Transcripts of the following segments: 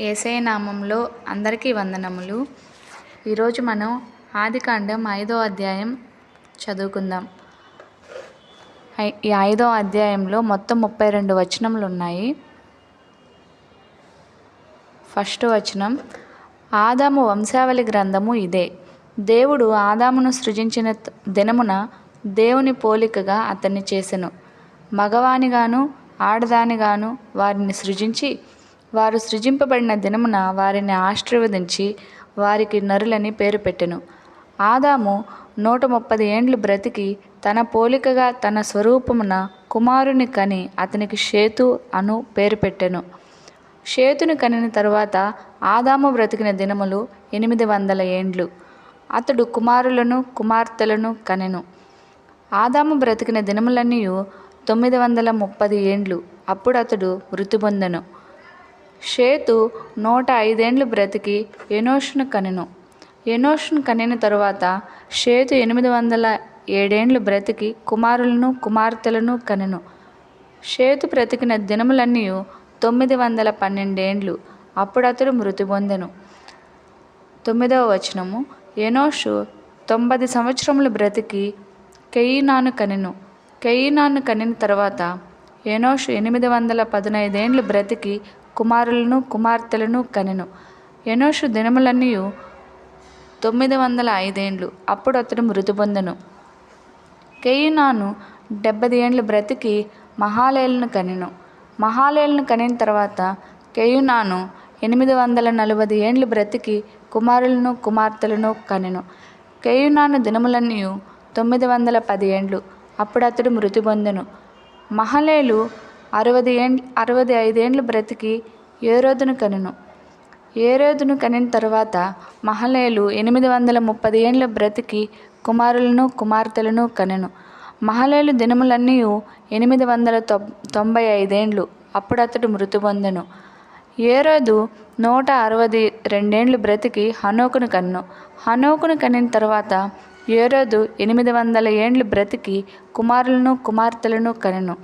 ఏసై నామంలో అందరికీ వందనములు. ఈరోజు మనం ఆదికాండం ఐదో అధ్యాయం చదువుకుందాం. ఐ- ఈ ఐదో అధ్యాయంలో మొత్తం ముప్పై రెండు వచనములు ఉన్నాయి. ఫస్ట్ వచనం ఆదాము వంశావళి గ్రంథము ఇదే. దేవుడు ఆదామును సృజించిన దినమున దేవుని పోలికగా అతన్ని చేసెను. మగవానిగాను ఆడదానిగాను వారిని సృజించి వారు సృజింపబడిన దినమున వారిని ఆశీర్వదించి వారికి నరులని పేరు పెట్టెను. ఆదాము నూట ముప్పది ఏండ్లు బ్రతికి తన పోలికగా తన స్వరూపమున కుమారుని కని అతనికి షేతు అను పేరు పెట్టెను. షేతుని కనిన తరువాత ఆదాము బ్రతికిన దినములు ఎనిమిది వందల ఏండ్లు. అతడు కుమారులను కుమార్తెలను కనెను. ఆదాము బ్రతికిన దినములన్నీ తొమ్మిది వందల ముప్పది ఏండ్లు. అప్పుడు అతడు మృతి పొందెను. షేతు నూట ఐదేండ్లు బ్రతికి ఎనోషును కనెను. ఎనోషును కనిన తరువాత షేతు ఎనిమిది వందల ఏడేండ్లు బ్రతికి కుమారులను కుమార్తెలను కనెను. షేతు బ్రతికిన దినములన్నీ తొమ్మిది వందల పన్నెండేండ్లు. అప్పుడు అతడు మృతి పొందెను. తొమ్మిదవ వచనము. ఎనోషు తొంభై సంవత్సరములు బ్రతికి కెయినాను కనెను. కెయినాను కనిన తర్వాత ఎనోషు ఎనిమిది వందల పదునైదేండ్లు బ్రతికి కుమారులను కుమార్తెలను కనెను. ఎనోషు దినములన్నీ తొమ్మిది వందల ఐదేండ్లు. అప్పుడు అతడు మృతి పొందెను కెయినాను డెబ్బై ఏండ్లు బ్రతికి మహాలేలను కనెను. మహాలేలను కనిన తర్వాత కెయునాను ఎనిమిది వందల నలభై ఏండ్లు బ్రతికి కుమారులను కుమార్తెలను కనెను. కెయునాను దినములన్నీ తొమ్మిది వందల పది ఏండ్లు. అప్పుడు అతడు మృతి పొందెను మహలేలు అరవది ఏండ్ అరవై ఐదేండ్లు బ్రతికి ఏరోదును కనెను. ఏరోదును కనిన తరువాత మహలేలు ఎనిమిది వందల ముప్పది ఏండ్ల బ్రతికి కుమారులను కుమార్తెలను కనెను. మహలేలు దినములన్నీ ఎనిమిది వందల తొం తొంభై ఐదేండ్లు. అప్పుడు అతడు మృతి పొందెను. ఏరోదు నూట అరవై రెండేండ్లు బ్రతికి హనోకును కన్ను. హనోకును కనిన తర్వాత ఏరోదు ఎనిమిది వందల ఏండ్లు బ్రతికి కుమారులను కుమార్తెలను కనెను.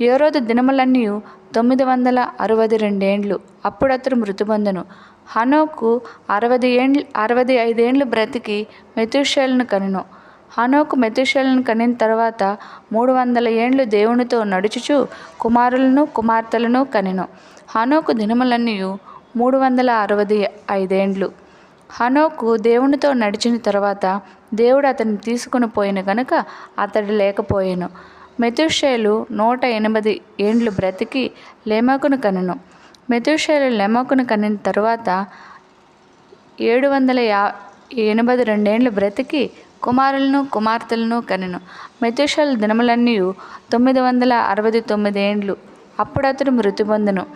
ఏ రోజు దినములన్నీ తొమ్మిది వందల అరవై రెండేండ్లు. అప్పుడతడు అతడు హనోకు అరవై ఏండ్లు అరవై ఐదేండ్లు బ్రతికి మెతుషేలను కనెను. హనోకు మెతుషేలను కనిన తర్వాత మూడు వందల ఏండ్లు దేవునితో నడుచుచు కుమారులను కుమార్తెలను కనెను. హనోకు దినములన్నీ మూడు వందల అరవై ఐదేండ్లు. హనోకు దేవునితో నడిచిన తర్వాత దేవుడు అతన్ని తీసుకుని పోయిన గనుక అతడు లేకపోయాను. మెతుషేలు నూట ఎనిమిది ఏండ్లు బ్రతికి లెమకును కనెను. మెతుషేలు లెమకును కనిన తరువాత ఏడు వందల యా ఎనభై రెండేండ్లు బ్రతికి కుమారులను కుమార్తెలను కనెను. మెతుషేలు దినములన్నీ తొమ్మిది వందల అరవై తొమ్మిది ఏండ్లు. అప్పుడు అతడు మృతి పొందెను.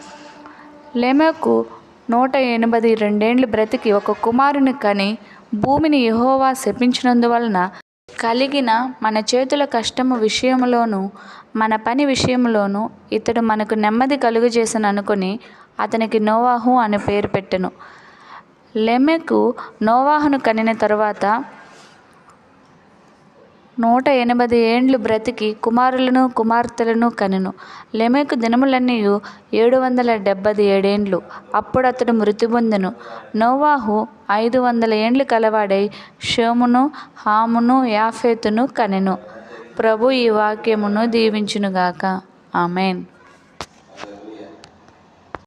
లెమెకు నూట ఎనభై రెండేండ్లు బ్రతికి ఒక కుమారుని కని భూమిని యహోవా శపించినందువలన కలిగిన మన చేతుల కష్టము విషయంలోనూ మన పని విషయంలోనూ ఇతడు మనకు నెమ్మది కలుగజేసను అనుకుని అతనికి నోవాహు అని పేరు పెట్టెను. లెమెకు నోవాహును కనిన తరువాత నూట ఎనిమిది ఏండ్లు బ్రతికి కుమారులను కుమార్తెలను కనెను. లెమెకు దినములన్నీయు ఏడు వందల డెబ్బది ఏడేండ్లు. అప్పుడు అతడు మృతి పొందెను. నోవాహు ఐదు వందల ఏండ్లు కలవాడై షోమును హామును యాఫేతును కనెను. ప్రభు ఈ వాక్యమును దీవించునుగాక. ఆమెన్.